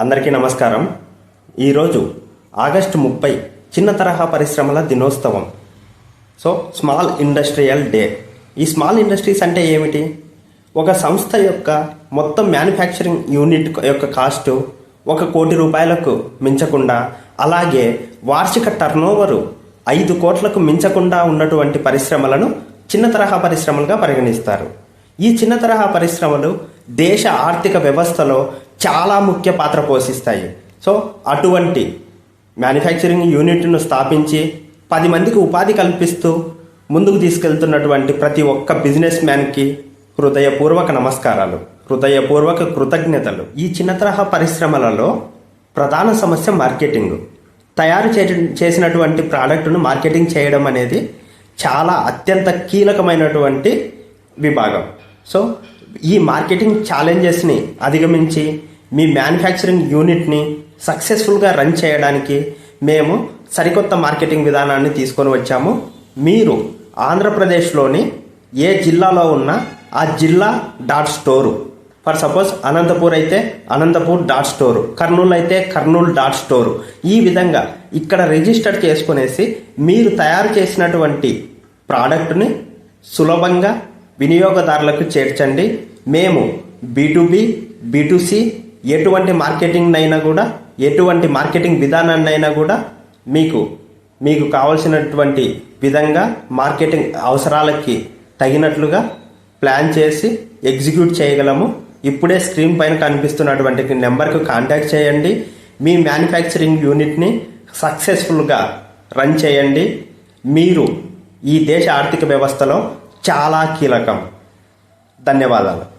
అందరికీ నమస్కారం. ఈరోజు ఆగస్టు ముప్పై చిన్న తరహా పరిశ్రమల దినోత్సవం. So small industrial day. ఈ స్మాల్ ఇండస్ట్రీస్ అంటే ఏమిటి? ఒక సంస్థ యొక్క మొత్తం మ్యానుఫ్యాక్చరింగ్ యూనిట్ యొక్క కాస్ట్ ఒక కోటి రూపాయలకు మించకుండా అలాగే వార్షిక టర్నోవరు ఐదు కోట్లకు మించకుండా ఉన్నటువంటి పరిశ్రమలను చిన్న తరహా పరిశ్రమలుగా పరిగణిస్తారు. ఈ చిన్న తరహా పరిశ్రమలు దేశ ఆర్థిక వ్యవస్థలో చాలా ముఖ్య పాత్ర పోషిస్తాయి. సో అటువంటి మ్యానుఫ్యాక్చరింగ్ యూనిట్ను స్థాపించి పది మందికి ఉపాధి కల్పిస్తూ ముందుకు తీసుకెళ్తున్నటువంటి ప్రతి ఒక్క బిజినెస్ మ్యాన్కి హృదయపూర్వక నమస్కారాలు హృదయపూర్వక కృతజ్ఞతలు. ఈ చిన్న తరహా పరిశ్రమలలో ప్రధాన సమస్య మార్కెటింగ్ తయారు చే చేసినటువంటి ప్రోడక్ట్ను మార్కెటింగ్ చేయడం అనేది చాలా అత్యంత కీలకమైనటువంటి విభాగం. సో ఈ మార్కెటింగ్ ఛాలెంజెస్ని అధిగమించి మీ మ్యానుఫ్యాక్చరింగ్ యూనిట్ని సక్సెస్ఫుల్గా రన్ చేయడానికి మేము సరికొత్త మార్కెటింగ్ విధానాన్ని తీసుకొని వచ్చాము. మీరు ఆంధ్రప్రదేశ్లోని ఏ జిల్లాలో ఉన్నా ఆ జిల్లా dot store for suppose Anantapur అయితే అనంతపూర్ డాట్ స్టోరు కర్నూలు అయితే కర్నూలు డాట్ స్టోరు ఈ విధంగా ఇక్కడ రిజిస్టర్ చేసుకునేసి మీరు తయారు చేసినటువంటి ప్రోడక్ట్ని సులభంగా వినియోగదారులకు చేర్చండి. మేము బీటుబి బీటుసి ఎటువంటి మార్కెటింగ్ అయినా కూడా ఎటువంటి మార్కెటింగ్ విధానాన్ని అయినా కూడా మీకు మీకు కావలసినటువంటి విధంగా మార్కెటింగ్ అవసరాలకి తగినట్లుగా ప్లాన్ చేసి ఎగ్జిక్యూట్ చేయగలము. ఇప్పుడే స్క్రీన్ పైన కనిపిస్తున్నటువంటి నెంబర్కు కాంటాక్ట్ చేయండి. మీ మ్యానుఫ్యాక్చరింగ్ యూనిట్ని సక్సెస్ఫుల్గా రన్ చేయండి. మీరు ఈ దేశ ఆర్థిక వ్యవస్థలో చాలా కీలకం. ధన్యవాదాలు.